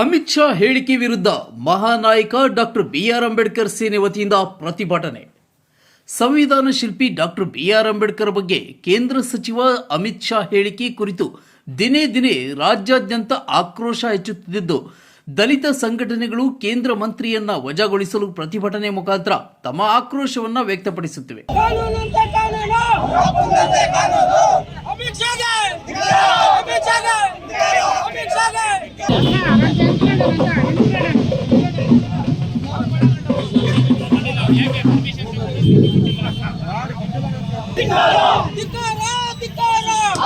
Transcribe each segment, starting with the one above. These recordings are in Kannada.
ಅಮಿತ್ ಶಾ ಹೇಳಿಕೆ ವಿರುದ್ಧ ಮಹಾನಾಯಕ ಡಾಕ್ಟರ್ ಬಿ ಆರ್ ಅಂಬೇಡ್ಕರ್ ಸೇನೆ ವತಿಯಿಂದ ಪ್ರತಿಭಟನೆ. ಸಂವಿಧಾನ ಶಿಲ್ಪಿ ಡಾಕ್ಟರ್ ಬಿ ಆರ್ ಅಂಬೇಡ್ಕರ್ ಬಗ್ಗೆ ಕೇಂದ್ರ ಸಚಿವ ಅಮಿತ್ ಶಾ ಹೇಳಿಕೆ ಕುರಿತು ದಿನೇ ದಿನೇ ರಾಜ್ಯಾದ್ಯಂತ ಆಕ್ರೋಶ ಹೆಚ್ಚುತ್ತಿದ್ದು ದಲಿತ ಸಂಘಟನೆಗಳು ಕೇಂದ್ರ ಮಂತ್ರಿಯನ್ನ ವಜಾಗೊಳಿಸಲು ಪ್ರತಿಭಟನೆ ಮುಖಾಂತರ ತಮ್ಮ ಆಕ್ರೋಶವನ್ನ ವ್ಯಕ್ತಪಡಿಸುತ್ತಿವೆ.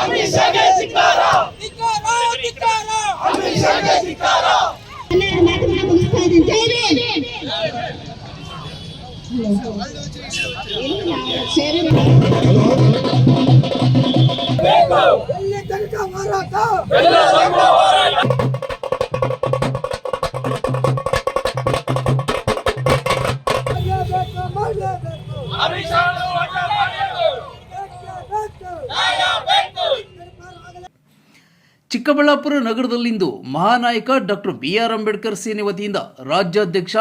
ಅಮಿತ್ ಶಾಗೆ ಸಿಕ್ಕಾರ? ಅಮಿತ್ ಶಾಗೆ ಧಿಕ್ಕಾರ ಮಾತನ್ನ ಮುಗಿಸ್ತಾ ಇದ್ದೀನಿ ಜೈ ಭೀಮ್ ಚಿಕ್ಕಬಳ್ಳಾಪುರ ನಗರದಲ್ಲಿಂದು ಮಹಾನಾಯಕ ಡಾಕ್ಟರ್ ಬಿ ಆರ್ ಅಂಬೇಡ್ಕರ್ ಸೇನೆ ವತಿಯಿಂದ ರಾಜ್ಯಾಧ್ಯಕ್ಷ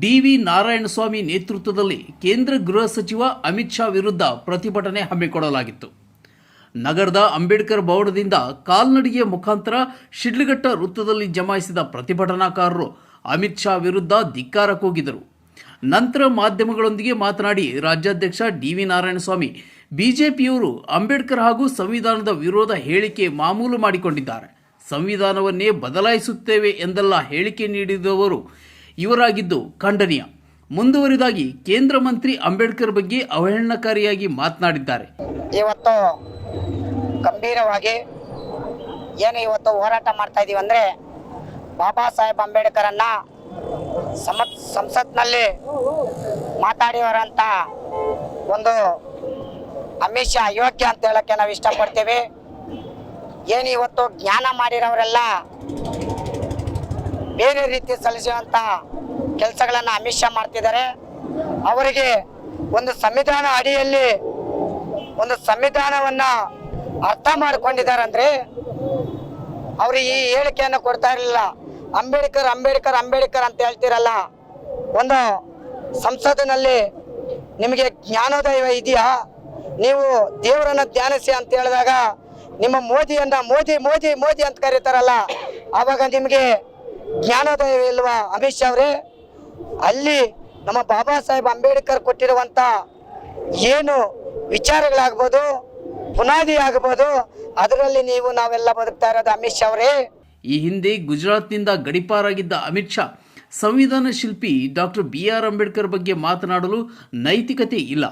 ಡಿ ವಿ ನಾರಾಯಣಸ್ವಾಮಿ ನೇತೃತ್ವದಲ್ಲಿ ಕೇಂದ್ರ ಗೃಹ ಸಚಿವ ಅಮಿತ್ ಶಾ ವಿರುದ್ಧ ಪ್ರತಿಭಟನೆ ಹಮ್ಮಿಕೊಳ್ಳಲಾಗಿತ್ತು. ನಗರದ ಅಂಬೇಡ್ಕರ್ ಭವನದಿಂದ ಕಾಲ್ನಡಿಗೆಯ ಮುಖಾಂತರ ಶಿಡ್ಲಘಟ್ಟ ವೃತ್ತದಲ್ಲಿ ಜಮಾಯಿಸಿದ ಪ್ರತಿಭಟನಾಕಾರರು ಅಮಿತ್ ಶಾ ವಿರುದ್ಧ ಧಿಕ್ಕಾರ ಕೂಗಿದರು ನಂತರ ಮಾಧ್ಯಮಗಳೊಂದಿಗೆ ಮಾತನಾಡಿ ರಾಜ್ಯಾಧ್ಯಕ್ಷ ಡಿ ವಿ ನಾರಾಯಣಸ್ವಾಮಿ, ಬಿಜೆಪಿಯವರು ಅಂಬೇಡ್ಕರ್ ಹಾಗೂ ಸಂವಿಧಾನದ ವಿರೋಧ ಹೇಳಿಕೆ ಮಾಮೂಲು ಮಾಡಿಕೊಂಡಿದ್ದಾರೆ. ಸಂವಿಧಾನವನ್ನೇ ಬದಲಾಯಿಸುತ್ತೇವೆ ಎಂದೆಲ್ಲ ಹೇಳಿಕೆ ನೀಡಿದವರು ಇವರಾಗಿದ್ದು ಖಂಡನೀಯ. ಮುಂದುವರಿದಾಗಿ ಕೇಂದ್ರ ಮಂತ್ರಿ ಅಂಬೇಡ್ಕರ್ ಬಗ್ಗೆ ಅವಹೇಳನಕಾರಿಯಾಗಿ ಮಾತನಾಡಿದ್ದಾರೆ. ಇವತ್ತು ಗಂಭೀರವಾಗಿ ಏನು ಇವತ್ತು ಹೋರಾಟ ಮಾಡ್ತಾ ಇದೀವಿ ಅಂದರೆ ಬಾಬಾ ಸಾಹೇಬ್ ಅಂಬೇಡ್ಕರನ್ನ ಸಮ ಸಂಸತ್ನಲ್ಲಿ ಮಾತಾಡಿವರಂತ ಒಂದು ಅಮಿತ್ ಶಾ ಅಯೋಗ್ಯ ಅಂತ ಹೇಳಕ್ಕೆ ನಾವು ಇಷ್ಟಪಡ್ತೀವಿ. ಏನು ಇವತ್ತು ಜ್ಞಾನ ಮಾಡಿರೋರೆಲ್ಲ ಬೇರೆ ರೀತಿ ಸಲ್ಲಿಸುವಂಥ ಕೆಲಸಗಳನ್ನು ಅಮಿತ್ ಶಾ ಮಾಡ್ತಿದ್ದಾರೆ. ಅವರಿಗೆ ಒಂದು ಸಂವಿಧಾನ ಅಡಿಯಲ್ಲಿ ಒಂದು ಸಂವಿಧಾನವನ್ನ ಅರ್ಥ ಮಾಡ್ಕೊಂಡಿದ್ದಾರೆ ಅಂದ್ರೆ ಅವರು ಈ ಹೇಳಿಕೆಯನ್ನು ಕೊಡ್ತಾ ಇರಲಿಲ್ಲ. ಅಂಬೇಡ್ಕರ್ ಅಂಬೇಡ್ಕರ್ ಅಂಬೇಡ್ಕರ್ ಅಂತ ಹೇಳ್ತಿರಲ್ಲ, ಒಂದು ಸಂಸತ್ತಿನಲ್ಲಿ ನಿಮಗೆ ಜ್ಞಾನೋದಯ ಇದೆಯಾ? ನೀವು ದೇವರನ್ನ ಧ್ಯಾನಿಸಿ ಅಂತ ಹೇಳಿದಾಗ ನಿಮ್ಮ ಮೋದಿಯನ್ನ ಮೋದಿ ಮೋದಿ ಮೋದಿ ಅಂತ ಕರೀತಾರಲ್ಲ, ಆವಾಗ ನಿಮಗೆ ಜ್ಞಾನೋದಯ ಇಲ್ವಾ? ಅಮಿತ್ ಶಾ ಅವರೇ, ಅಲ್ಲಿ ನಮ್ಮ ಬಾಬಾ ಸಾಹೇಬ್ ಅಂಬೇಡ್ಕರ್ ಕೊಟ್ಟಿರುವಂತ ಏನು ವಿಚಾರಗಳಾಗ್ಬೋದು ಬುನಾದಿ ಆಗ್ಬೋದು, ಅದರಲ್ಲಿ ನೀವು ನಾವೆಲ್ಲ ಬದುಕ್ತಾ ಇರೋದು ಅಮಿತ್ ಶಾ ಅವರೇ. ಈ ಹಿಂದೆ ಗುಜರಾತ್ನಿಂದ ಗಡಿಪಾರಾಗಿದ್ದ ಅಮಿತ್ ಶಾ ಸಂವಿಧಾನ ಶಿಲ್ಪಿ ಡಾಕ್ಟರ್ ಬಿ ಆರ್ ಅಂಬೇಡ್ಕರ್ ಬಗ್ಗೆ ಮಾತನಾಡಲು ನೈತಿಕತೆ ಇಲ್ಲ.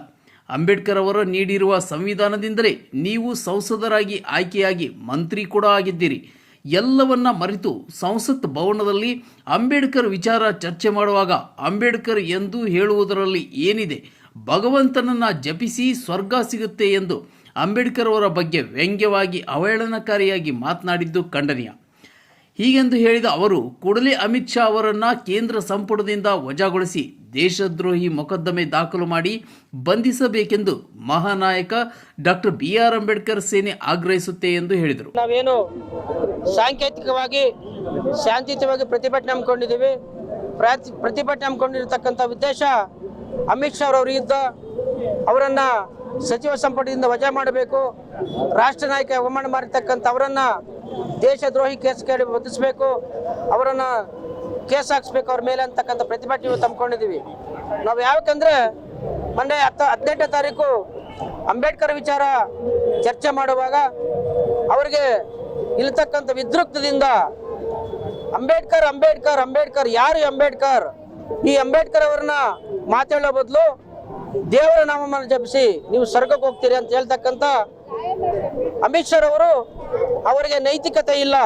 ಅಂಬೇಡ್ಕರ್ ಅವರು ನೀಡಿರುವ ಸಂವಿಧಾನದಿಂದಲೇ ನೀವು ಸಂಸದರಾಗಿ ಆಯ್ಕೆಯಾಗಿ ಮಂತ್ರಿ ಕೂಡ ಆಗಿದ್ದೀರಿ. ಎಲ್ಲವನ್ನ ಮರೆತು ಸಂಸತ್ ಭವನದಲ್ಲಿ ಅಂಬೇಡ್ಕರ್ ವಿಚಾರ ಚರ್ಚೆ ಮಾಡುವಾಗ ಅಂಬೇಡ್ಕರ್ ಎಂದು ಹೇಳುವುದರಲ್ಲಿ ಏನಿದೆ? ಭಗವಂತನನ್ನ ಜಪಿಸಿ ಸ್ವರ್ಗ ಸಿಗುತ್ತೆ ಎಂದು ಅಂಬೇಡ್ಕರ್ ಅವರ ಬಗ್ಗೆ ವ್ಯಂಗ್ಯವಾಗಿ ಅವಹೇಳನಕಾರಿಯಾಗಿ ಮಾತನಾಡಿದ್ದು ಖಂಡನೀಯ. ಹೀಗೆಂದು ಹೇಳಿದ ಅವರು, ಕೂಡಲೇ ಅಮಿತ್ ಶಾ ಅವರನ್ನು ಕೇಂದ್ರ ಸಂಪುಟದಿಂದ ವಜಾಗೊಳಿಸಿ ದೇಶದ್ರೋಹಿ ಮೊಕದ್ದಮೆ ದಾಖಲು ಮಾಡಿ ಬಂಧಿಸಬೇಕೆಂದು ಮಹಾನಾಯಕ ಡಾಕ್ಟರ್ ಬಿ ಆರ್ ಅಂಬೇಡ್ಕರ್ ಸೇನೆ ಆಗ್ರಹಿಸುತ್ತೆ ಎಂದು ಹೇಳಿದರು. ನಾವೇನು ಸಾಂಕೇತಿಕವಾಗಿ, ಶಾಂತಿಯುತವಾಗಿ ಪ್ರತಿಭಟನೆ ಹಮ್ಮಿಕೊಂಡಿದ್ದೀವಿ. ಪ್ರತಿಭಟನೆ ಹಮ್ಮಿಕೊಂಡಿರ್ತಕ್ಕಂಥ ಉದ್ದೇಶ ಅಮಿತ್ ಶಾ ಅವರ ವಿರುದ್ಧ ಅವರನ್ನ ಸಚಿವ ಸಂಪುಟದಿಂದ ವಜಾ ಮಾಡಬೇಕು, ರಾಷ್ಟ್ರ ನಾಯಕ ಅವಮಾನ ಮಾಡಿರ್ತಕ್ಕಂಥ ಅವರನ್ನ ದೇಶದ್ರೋಹಿ ಕೇಸ್ ಕೇಳಿ ಬಂಧಿಸಬೇಕು ಅವರನ್ನು ಕೇಸ್ ಹಾಕ್ಸ್ಬೇಕು, ಅವ್ರ ಮೇಲೆ ಅಂತಕ್ಕಂಥ ಪ್ರತಿಭಟನೆ ತಂಬ್ಕೊಂಡಿದ್ದೀವಿ ನಾವು ಯಾವಕ್ಕಂದ್ರೆ ಮೊನ್ನೆ ಹತ್ತು, ಹದಿನೆಂಟನೇ ತಾರೀಕು ಅಂಬೇಡ್ಕರ್ ವಿಚಾರ ಚರ್ಚೆ ಮಾಡುವಾಗ ಅವರಿಗೆ ಇಲ್ತಕ್ಕಂಥ ವಿದ್ರುಕ್ತದಿಂದ ಅಂಬೇಡ್ಕರ್ ಅಂಬೇಡ್ಕರ್ ಅಂಬೇಡ್ಕರ್, ಯಾರು ಅಂಬೇಡ್ಕರ್? ಈ ಅಂಬೇಡ್ಕರ್ ಅವರನ್ನ ಮಾತಾಡೋ ಬದಲು ದೇವರ ನಾಮವನ್ನು ಜಪಿಸಿ ನೀವು ಸ್ವರ್ಗಕ್ಕೆ ಹೋಗ್ತೀರಿ ಅಂತ ಹೇಳ್ತಕ್ಕಂಥ ಅಮಿತ್ ಶಾ ಅವರು ಅವರಿಗೆ ನೈತಿಕತೆ ಇಲ್ಲ.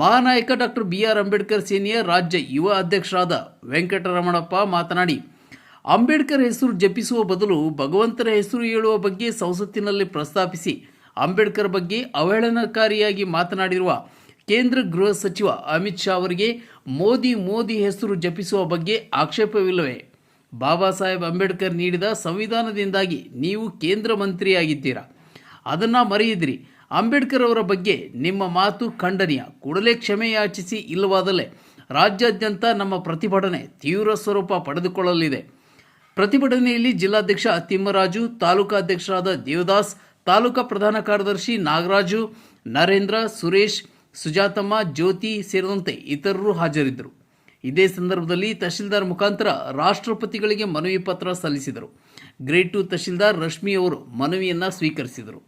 ಮಹಾನಾಯಕ ಡಾಕ್ಟರ್ ಬಿ ಆರ್ ಅಂಬೇಡ್ಕರ್ ಸೇನೆಯ ರಾಜ್ಯ ಯುವ ಅಧ್ಯಕ್ಷರಾದ ವೆಂಕಟರಮಣಪ್ಪ ಮಾತನಾಡಿ, ಅಂಬೇಡ್ಕರ್ ಹೆಸರು ಜಪಿಸುವ ಬದಲು ಭಗವಂತನ ಹೆಸರು ಹೇಳುವ ಬಗ್ಗೆ ಸಂಸತ್ತಿನಲ್ಲಿ ಪ್ರಸ್ತಾಪಿಸಿ, ಅಂಬೇಡ್ಕರ್ ಬಗ್ಗೆ ಅವಹೇಳನಕಾರಿಯಾಗಿ ಮಾತನಾಡಿರುವ ಕೇಂದ್ರ ಗೃಹ ಸಚಿವ ಅಮಿತ್ ಶಾ ಅವರಿಗೆ ಮೋದಿ ಮೋದಿ ಹೆಸರು ಜಪಿಸುವ ಬಗ್ಗೆ ಆಕ್ಷೇಪವಿಲ್ಲವೇ? ಬಾಬಾ ಸಾಹೇಬ್ ಅಂಬೇಡ್ಕರ್ ನೀಡಿದ ಸಂವಿಧಾನದಿಂದಾಗಿ ನೀವು ಕೇಂದ್ರ ಮಂತ್ರಿಯಾಗಿದ್ದೀರಾ? ಅದನ್ನು ಮರೆಯಿದ್ರಿ. ಅಂಬೇಡ್ಕರ್ ಅವರ ಬಗ್ಗೆ ನಿಮ್ಮ ಮಾತು ಖಂಡನೀಯ. ಕೂಡಲೇ ಕ್ಷಮೆ ಯಾಚಿಸಿ ಇಲ್ಲವಾದಲೇ ರಾಜ್ಯಾದ್ಯಂತ ನಮ್ಮ ಪ್ರತಿಭಟನೆ ತೀವ್ರ ಸ್ವರೂಪ ಪಡೆದುಕೊಳ್ಳಲಿದೆ. ಪ್ರತಿಭಟನೆಯಲ್ಲಿ ಜಿಲ್ಲಾಧ್ಯಕ್ಷ ತಿಮ್ಮರಾಜು, ತಾಲೂಕಾಧ್ಯಕ್ಷರಾದ ದೇವದಾಸ್, ತಾಲೂಕಾ ಪ್ರಧಾನ ಕಾರ್ಯದರ್ಶಿ ನಾಗರಾಜು, ನರೇಂದ್ರ, ಸುರೇಶ್, ಸುಜಾತಮ್ಮ, ಜ್ಯೋತಿ ಸೇರಿದಂತೆ ಇತರರು ಹಾಜರಿದ್ದರು. ಇದೇ ಸಂದರ್ಭದಲ್ಲಿ ತಹಶೀಲ್ದಾರ್ ಮುಖಾಂತರ ರಾಷ್ಟ್ರಪತಿಗಳಿಗೆ ಮನವಿ ಪತ್ರ ಸಲ್ಲಿಸಿದರು. ಗ್ರೇಟ್ ಟು ತಹಶೀಲ್ದಾರ್ ರಶ್ಮಿ ಅವರು ಮನವಿಯನ್ನು ಸ್ವೀಕರಿಸಿದರು.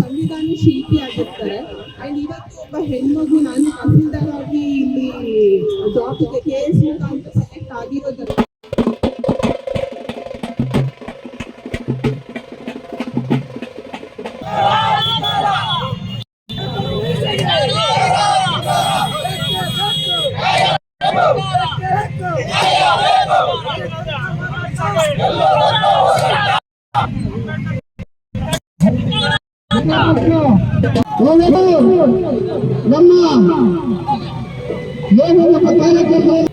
ಸಂವಿಧಾನ ಶಿಲ್ಪಿ ಆಗಿರ್ತಾರೆ. ಅಂಡ್ ಇವತ್ತು ಒಬ್ಬ ಹೆಣ್ಮಗು, ನಾನು ತಹಸೀಲ್ದಾರ್ ಆಗಿ ಇಲ್ಲಿ ಜಾಬ್ ಕೆ ಎಸ್ ಮುಖಾಂತರ ಸೆಲೆಕ್ಟ್ ಆಗಿರೋದ್ರಿಂದ ನಮ್ಮ ಏನು ನಮ್ಮ ಕಾರ್ಯಕ್ರಮ